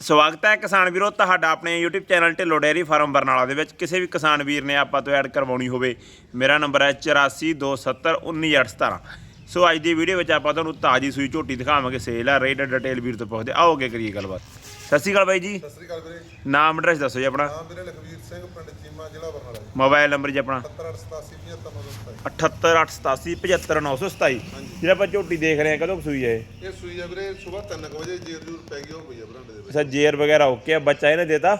ਸਵਾਗਤ ਹੈ ਕਿਸਾਨ ਵੀਰੋ, ਤੁਹਾਡਾ ਆਪਣੇ YouTube channel Dhillon dairy farm Barnala ਦੇ ਵਿੱਚ। ਕਿਸੇ ਵੀ ਕਿਸਾਨ ਵੀਰ ਨੇ ਆਪਾਂ ਤੋਂ ਐਡ ਕਰਵਾਉਣੀ ਹੋਵੇ, ਮੇਰਾ ਨੰਬਰ ਹੈ 8427191817 ਸੋ ਅੱਜ ਦੀ ਵੀਡੀਓ ਵਿੱਚ ਆਪਾਂ ਤੁਹਾਨੂੰ ਤਾਜੀ ਸੂਈ ਝੋਟੀ ਦਿਖਾਵਾਂਗੇ, ਸੇਲ ਆ ਰੇਟ, ਡਿਟੇਲ ਵੀਰ ਤੋਂ ਪੁੱਛਦੇ ਆਓ ਅੱਗੇ ਕਰੀਏ ਗੱਲਬਾਤ। ਸਤਿ ਸ਼੍ਰੀ ਅਕਾਲ ਬਾਈ ਜੀ। ਸਤਿ ਸ੍ਰੀ ਅਕਾਲ ਵੀਰੇ। ਨਾਮ ਐਡਰੈਸ ਦੱਸੋ ਜੀ ਆਪਣਾ। ਨਾਮ ਵੀਰੇ ਲਖਵੀਰ ਸਿੰਘ ਪਿੰਡ ਚੀਮਾ ਜ਼ਿਲ੍ਹਾ ਬਰਨਾਲਾ ਜੀ। ਮੋਬਾਈਲ ਨੰਬਰ ਜੀ ਆਪਣਾ। 7887 78887 ਜਿਹੜਾ ਆਪਾਂ ਝੋਟੀ ਦੇਖ ਰਹੇ ਹਾਂ ਕਦੋਂ ਸੂਈ ਹੈ ਇਹ? ਇਹ ਸੂਈ ਆ ਵੀਰੇ ਸਵੇਰ 3 ਵਜੇ ਜੇਰ ਜੂਰ ਪੈ ਗਈ ਉਹ ਪਈ ਆ ਬਰਾਂਡੇ ਦੇ ਵਿੱਚ। ਅੱਛਾ ਜੇਰ ਵਗੈਰਾ ਓਕੇ ਆ ਬੱਚਾ ਇਹਨੇ ਦੇਤਾ?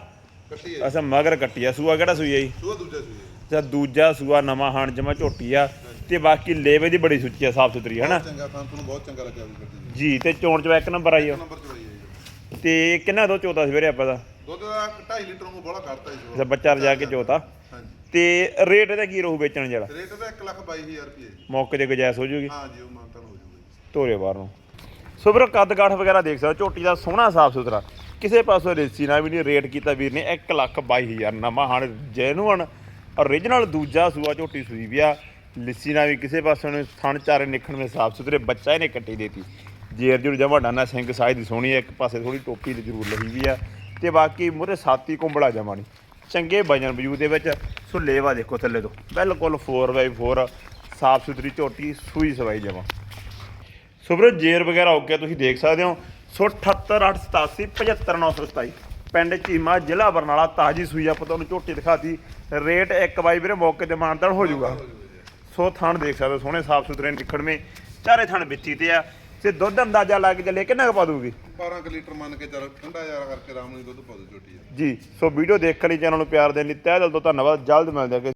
ਕੱਟੀ ਹੈ ਅੱਛਾ ਮਗਰ ਕੱਟੀ ਆ। ਸੂਆ ਕਿਹੜਾ ਸੂਈ ਹੈ ਜੀ? ਸੂਆ ਦੂਜਾ ਸੂਈ ਹੈ ਜਾਂ। ਦੂਜਾ ਸੂਆ ਨਵਾਂ ਹਾਣ ਜਮਾ ਝੋਟੀ ਆ। ਤੇ ਬਾਕੀ ਲੇਵੇ ਦੀ ਬੜੀ ਸੁੱਚੀ ਆ ਸਾਫ਼ ਸੁਥਰੀ ਹੈ ਨਾ? ਚੰਗਾ ਤਾਂ ਤੁਹਾਨੂੰ ਬਹੁਤ ਚੰਗਾ ਲੱਗਿਆ ਵੀ ਜੀ। ਤੇ ਚੋਣ ਚ ਇੱਕ ਨੰਬਰ ਆਈ ਆ। ਨੰਬਰ ਚੜਾਈ ਤੇ ਕਿੰਨਾ ਦੋ ਚੋਤਾ ਸਵੇਰੇ ਆਪਾਂ ਦਾ? ਦੁੱਧ ਦਾ 2.5 ਲੀਟਰ ਨੂੰ ਬੋਲਾ ਕਰਤਾ ਜੀ ਅੱਛਾ ਬੱਚਾ ਰਜਾ ਕੇ ਚੋਤਾ। ਹਾਂਜੀ। ਤੇ ਰੇਟ ਇਹਦਾ ਕੀ ਰਹੂ ਵੇਚਣ ਜਿਹੜਾ ਰੇਟ ਦਾ 1 ਲੱਖ 22000 ਰੁਪਏ ਜੀ। ਮੌਕੇ ਤੇ ਗੁਜਾਇਸ਼ ਹੋ ਜੂਗੀ? ਹਾਂ ਜੀ ਉਹ ਮਾਨਤਨ ਹੋ ਜਾਊਗਾ ਜੀ। ਧੋਰੇ ਬਾਹਰ ਨੂੰ। ਸੋ ਵੀਰੋ ਕੱਦ ਕਾਠ ਵਗੈਰਾ ਦੇਖ ਸਕਦੇ ਝੋਟੀ ਦਾ ਸੋਹਣਾ ਸਾਫ਼ ਸੁਥਰਾ। ਕਿਸੇ ਪਾਸੋਂ ਰੇਸੀ ਨਾ ਵੀ ਨਹੀਂ ਰੇਟ ਕੀਤਾ ਵੀਰ ਨੇ। 1 ਲੱਖ 22000 ਨਵਾਂ ਹਣ ਜੈਨੂਅਨ origignal ਦੂਜਾ ਸੂਆ ਝੋਟੀ ਸੂਈ ਵੀ ਆ। ਲਿੱਸੀ ਨਾ ਵੀ ਕਿਸੇ ਪਾਸੋਂ ਥਣ ਚਾਰੇ ਨਿਖਣ ਵਿੱਚ ਸਾਫ਼ ਸੁਥਰੇ ਬੱਚਾ ਇਹਨੇ ਕੱਟੀ ਦੇਤੀ। ਜੇਰ ਜੁਰ ਜਮਾ ਡਾਨਾ ਸਿੰਘ ਸਾਈਜ਼ ਦੀ ਸੋਹਣੀ ਹੈ, ਇੱਕ ਪਾਸੇ ਥੋੜੀ ਟੋਪੀ ਦੀ ਜ਼ਰੂਰ ਲਈ ਵੀ ਆ। ਤੇ ਬਾਕੀ ਮੂਹਰੇ ਸਾਤੀ ਕੁੰਬਲਾ ਜਮਾ ਨਹੀਂ ਚੰਗੇ ਵਜਨ ਵਜੂ ਦੇ ਵਿੱਚ, ਸੋ ਲੇਵਾ ਦੇਖੋ ਥੱਲੇ ਤੋਂ। ਬਿਲਕੁਲ 4x4 ਸਾਫ਼ ਸੁਥਰੀ ਝੋਟੀ, ਸੂਈ ਸਵਾਈ ਜਮਾ। ਸੋ ਵੀਰੋ, ਜੇਰ ਵਗੈਰਾ ਓਕੇ ਤੁਸੀਂ ਦੇਖ ਸਕਦੇ ਹੋ। ਸੋ 78887 75927 ਪਿੰਡ ਚੀਮਾ, ਜ਼ਿਲ੍ਹਾ ਬਰਨਾਲਾ, ਤਾਜੀ ਸੂਈ ਆਪਾਂ ਤੁਹਾਨੂੰ ਝੋਟੀ ਦਿਖਾਤੀ। ਰੇਟ ਇੱਕ ਵਾਈ ਵੀਰੇ, ਮੌਕੇ ਤੇ ਮਾਨਤਾਨ ਹੋ ਜਾਊਗਾ। ਸੋ ਥਣ ਦੇਖ ਸਕਦੇ ਹੋ, ਸੋਹਣੇ, ਸਾਫ਼ ਸੁਥਰੇ ਨਿਖੜਵੇਂ। ਚਾਰੇ ਥਣ ਵਿੱਚੀ ਤੇ ਆ। ਤੇ ਦੁੱਧ ਅੰਦਾਜ਼ਾ ਲਾ ਕੇ ਚੱਲੇ ਕਿੰਨਾ ਕੁ ਪਾ ਦੂਗੀ 12 ਕੁ ਲੀਟਰ ਮੰਨ ਕੇ ਚੱਲ ਠੰਡਾ ਯਾਰ ਕਰਕੇ ਆਰਾਮ ਨਾਲ ਦੁੱਧ ਪਾ ਦੋ ਝੋਟੀ ਜੀ ਸੋ ਵੀਡੀਓ ਦੇਖਣ ਲਈ ਚੈਨਲ ਨੂੰ ਪਿਆਰ ਦੇਣ ਲਈ ਤਹਿ ਦਿਲ ਤੋਂ ਧੰਨਵਾਦ ਜਲਦ ਮਿਲਦੇ ਹਾਂ